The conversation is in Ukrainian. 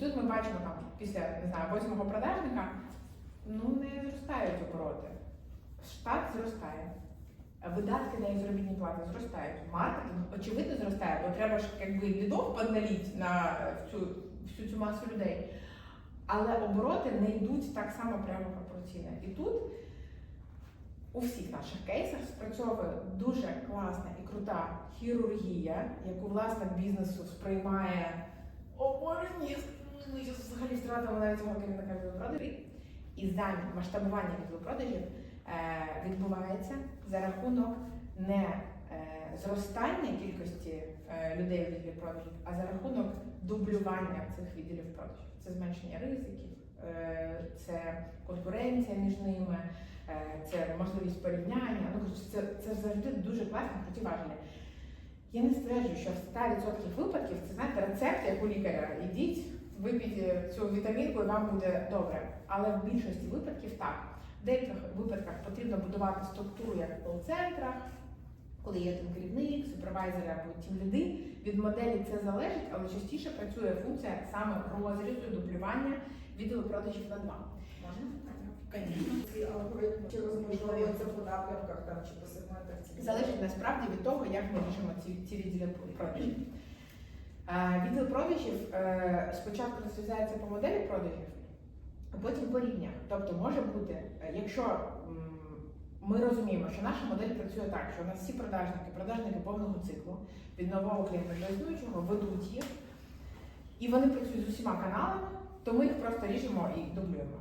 тут ми бачимо там після не знаю, восьмого продажника, ну не зростають обороти. Штат зростає. Видатки на заробітні плати зростають. Маркетинг очевидно зростає, бо треба ж якби лідов подналіть на всю, всю цю масу людей. Але обороти не йдуть так само прямо пропорційно. І тут у всіх наших кейсах спрацьовує дуже класна і крута хірургія, яку власник бізнесу сприймає о ми зараз взагалі втратимо навіть цього керівника відеопродажів. І замість масштабування відеопродажів е, відбувається за рахунок не е, зростання кількості е, людей у відділі продажів, а за рахунок дублювання цих відділів продажів. Це зменшення ризиків, це конкуренція між ними, це можливість порівняння. Ну, це, це завжди дуже класні, круті важелі. Я не стверджую, що в 100% випадків це знаєте рецепт, як у лікаря. Ідіть, випіть цю вітамінку і вам буде добре. Але в більшості випадків так. В деяких випадках потрібно будувати структуру як в кол-центрах, коли є там керівник, супервайзери або тімліди. Від моделі це залежить, але частіше працює функція саме розрізу і дублювання відеопродажів на два. Можна. Ці алгоритми чи розмежовуються по напрямках там чи по сегментах Залежить насправді від того, як ми ріжемо ці, ці відділи продажів. Відділ продажів е, спочатку розв'язається по моделі продажів, а потім по рівнях. Тобто може бути, е, якщо ми розуміємо, що наша модель працює так, що у нас всі продажники, продажники повного циклу від нового клієнта до існуючого ведуть їх, і вони працюють з усіма каналами, то ми їх просто ріжемо і дублюємо.